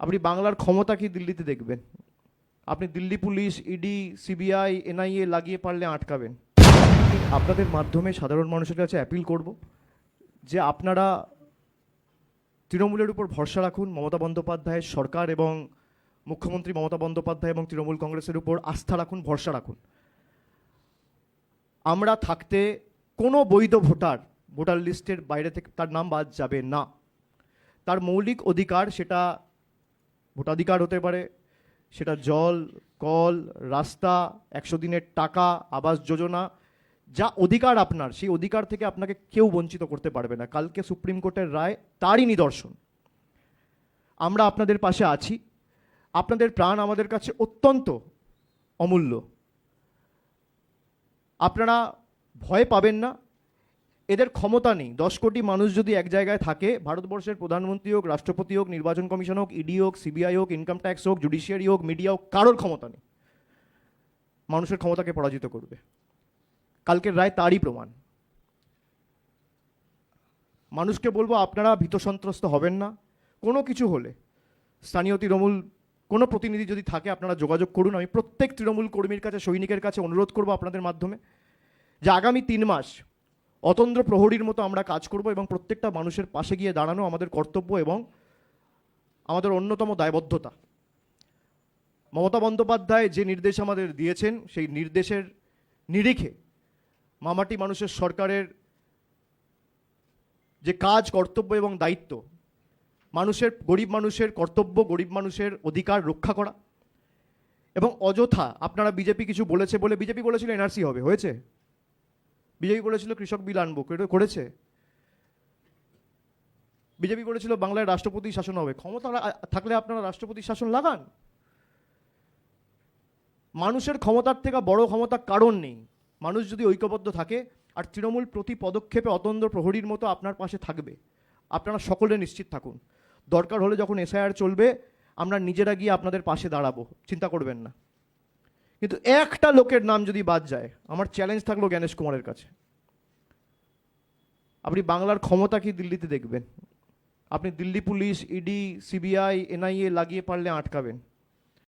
আপনি বাংলার ক্ষমতা কি দিল্লিতে দেখবেন? আপনি Delhi police ED CBI NIA লাগিয়ে পারলে আটকাবেন। আপনাদের মাধ্যমে সাধারণ মানুষের কাছে অ্যাপিল করব যে আপনারা তৃণমূলের উপর ভরসা রাখুন, মমতা বন্দ্যোপাধ্যায়ের সরকার এবং মুখ্যমন্ত্রী মমতা বন্দ্যোপাধ্যায় এবং তৃণমূল কংগ্রেসের উপর আস্থা রাখুন, ভরসা রাখুন। আমরা থাকতে কোনো বৈধ ভোটার ভোটার লিস্টের বাইরে থেকে তার নাম বাদ যাবে না। তার মৌলিক অধিকার সেটা ভোটাধিকার হতে পারে, সেটা জল, কল, রাস্তা, একশো দিনের টাকা, আবাস যোজনা, যা অধিকার আপনার, সেই অধিকার থেকে আপনাকে কেউ বঞ্চিত করতে পারবে না। কালকে সুপ্রিম কোর্টের রায় তারই নিদর্শন। আমরা আপনাদের পাশে আছি। আপনাদের প্রাণ আমাদের কাছে অত্যন্ত অমূল্য। আপনারা ভয় পাবেন না। এদের ক্ষমতা নেই। দশ কোটি মানুষ যদি এক জায়গায় থাকে, ভারতবর্ষের প্রধানমন্ত্রী হোক, রাষ্ট্রপতি হোক, নির্বাচন কমিশন হোক ইডি হোক সিবিআই হোক ইনকাম ট্যাক্স হোক জুডিশিয়ারি হোক মিডিয়া হোক, কারোর ক্ষমতা নেই। মানুষের ক্ষমতাকে পরাজিত করবে। কালকের রায় তারই প্রমাণ। মানুষকে বলব, আপনারা ভীত সন্ত্রস্ত হবেন না। কোনো কিছু হলে, স্থানীয় তৃণমূল, কোনো প্রতিনিধি যদি থাকে, আপনারা যোগাযোগ করুন। আমি প্রত্যেক তৃণমূল কর্মীর কাছে, সৈনিকের কাছে অনুরোধ করব আপনাদের মাধ্যমে যে আগামী তিন মাস অতন্দ্র প্রহরীর মতো আমরা কাজ করব এবং প্রত্যেকটা মানুষের পাশে গিয়ে দাঁড়ানো আমাদের কর্তব্য এবং আমাদের অন্যতম দায়বদ্ধতা। মমতা বন্দ্যোপাধ্যায় যে নির্দেশ আমাদের দিয়েছেন, সেই নির্দেশের নিরিখে মামাটি মানুষের সরকারের যে কাজ, কর্তব্য এবং দায়িত্ব, মানুষের, গরিব মানুষের কর্তব্য, গরিব মানুষের অধিকার রক্ষা করা এবং অযথা, আপনারা বিজেপি কিছু বলেছে বলে, বিজেপি বলেছিল এনআরসি হবে, হয়েছে? বিজেপি বলেছিল কৃষক বিল আনব। করেছে? বিজেপি বলেছিল বাংলায় রাষ্ট্রপতি শাসন হবে। ক্ষমতা থাকলে আপনারা রাষ্ট্রপতি শাসন লাগান। মানুষের ক্ষমতার থেকে বড় ক্ষমতা কারণ নেই। মানুষ যদি ঐক্যবদ্ধ থাকে, আর তৃণমূল প্রতি পদক্ষেপে অতন্দ্র প্রহরীর মতো আপনার পাশে থাকবে। আপনারা সকলে নিশ্চিত থাকুন। দরকার হলে যখন এসআইআর চলবে, আমরা নিজেরা গিয়ে আপনাদের পাশে দাঁড়াবো। চিন্তা করবেন না। কিন্তু একটা লোকের নাম যদি বাদ যায়, আমার চ্যালেঞ্জ থাকল জ্ঞানেশ কুমারের কাছে। আপনি বাংলার ক্ষমতা কি দিল্লিতে দেখবেন? আপনি Delhi police ED CBI NIA লাগিয়ে পারলে আটকাবেন।